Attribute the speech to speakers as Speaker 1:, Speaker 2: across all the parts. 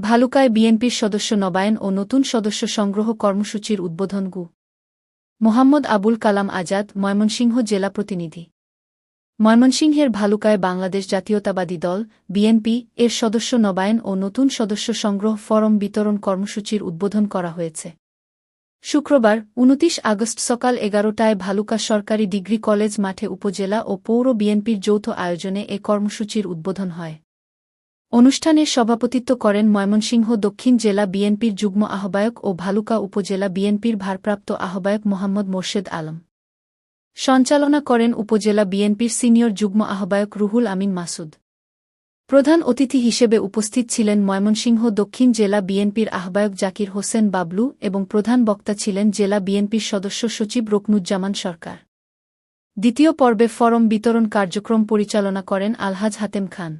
Speaker 1: ভালুকায় বিএনপির সদস্য নবায়ন ও নতুন সদস্য সংগ্রহ কর্মসূচির উদ্বোধন গু। মোহাম্মদ আবুল কালাম আজাদ, ময়মনসিংহ জেলা প্রতিনিধি। ময়মনসিংহের ভালুকায় বাংলাদেশ জাতীয়তাবাদী দল, বিএনপি, এর সদস্য নবায়ন ও নতুন সদস্য সংগ্রহ ফরম বিতরণ কর্মসূচির উদ্বোধন করা হয়েছে। শুক্রবার উনতিশ আগস্ট সকাল এগারোটায় ভালুকা সরকারি ডিগ্রি কলেজ মাঠে উপজেলা ও পৌর বিএনপির যৌথ আয়োজনে এ কর্মসূচির উদ্বোধন হয়। অনুষ্ঠানে সভাপতিত্ব করেন ময়মনসিংহ দক্ষিণ জেলা বিএনপির যুগ্ম আহ্বায়ক ও ভালুকা উপজেলা বিএনপির ভারপ্রাপ্ত আহ্বায়ক মোহাম্মদ মোর্শেদ আলম। সঞ্চালনা করেন উপজেলা বিএনপির সিনিয়র যুগ্ম আহ্বায়ক রুহুল আমিন মাসুদ। প্রধান অতিথি হিসেবে উপস্থিত ছিলেন ময়মনসিংহ দক্ষিণ জেলা বিএনপির আহ্বায়ক জাকির হোসেন বাবলু এবং প্রধান বক্তা ছিলেন জেলা বিএনপির সদস্য সচিব রকনুজ্জামান সরকার। দ্বিতীয় পর্বে ফরম বিতরণ কার্যক্রম পরিচালনা করেন আলহাজ হাতেম খান।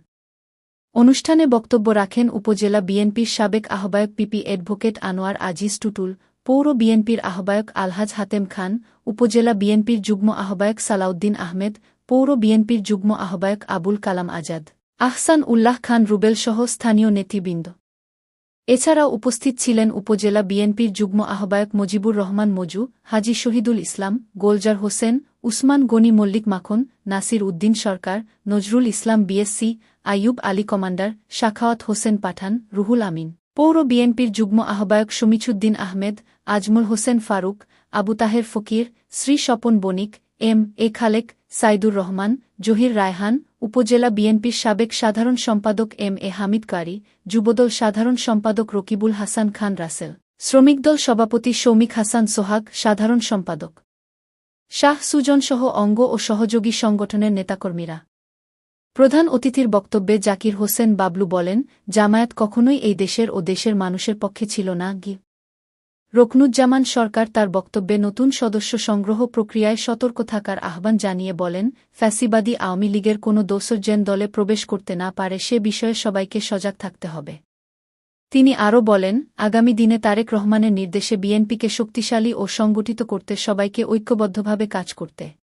Speaker 1: অনুষ্ঠানে বক্তব্য রাখেন উপজেলা বিএনপির সাবেক আহ্বায়ক পিপি অ্যাডভোকেট আনোয়ার আজিজ টুটুল, পৌর বিএনপির আহ্বায়ক আলহাজ হাতেম খান, উপজেলা বিএনপির যুগ্ম আহ্বায়ক সালাউদ্দিন আহমেদ, পৌর বিএনপির যুগ্ম আহ্বায়ক আবুল কালাম আজাদ, আহসান উল্লাহ খান রুবেলসহ স্থানীয় নেতৃবৃন্দ। এছাড়াও উপস্থিত ছিলেন উপজেলা বিএনপির যুগ্ম আহ্বায়ক মজিবুর রহমান মজু, হাজি শহীদুল ইসলাম, গোলজার হোসেন উসমান গনি মল্লিক মাখন, নাসির উদ্দিন সরকার, নজরুল ইসলাম বিএসসি, আইয়ুব আলী কমান্ডার, শাখাওয়াত হোসেন পাঠান, রুহুল আমিন। পৌর বিএনপির যুগ্ম আহ্বায়ক শমিছুদ্দিন আহমেদ, আজমল হোসেন ফারুক, আবু তাহের ফকির, শ্রী স্বপন বণিক, এম এ খালেক, সাইদুর রহমান, জহির রায়হান, উপজেলা বিএনপির সাবেক সাধারণ সম্পাদক এম এ হামিদ কারি, যুবদল সাধারণ সম্পাদক রকিবুল হাসান খান রাসেল। শ্রমিকদল সভাপতি সৌমিক হাসান সোহাগ, সাধারণ সম্পাদক। শাহ সুজন সহ অঙ্গ ও সহযোগী সংগঠনের নেতাকর্মীরা। প্রধান অতিথির বক্তব্যে জাকির হোসেন বাবলু বলেন, জামায়াত কখনোই এই দেশের ও দেশের মানুষের পক্ষে ছিল না। গি. রকনুজ্জামান সরকার তার বক্তব্যে নতুন সদস্য সংগ্রহ প্রক্রিয়ায় সতর্ক থাকার আহ্বান জানিয়ে বলেন, ফ্যাসিবাদী আওয়ামী লীগের কোনো দোসরজেন দলে প্রবেশ করতে না পারে, সে বিষয়ে সবাইকে সজাগ থাকতে হবে। তিনি আরও বলেন, আগামী দিনে তারেক রহমানের নির্দেশে বিএনপিকে শক্তিশালী ও সংগঠিত করতে সবাইকে ঐক্যবদ্ধভাবে কাজ করতে।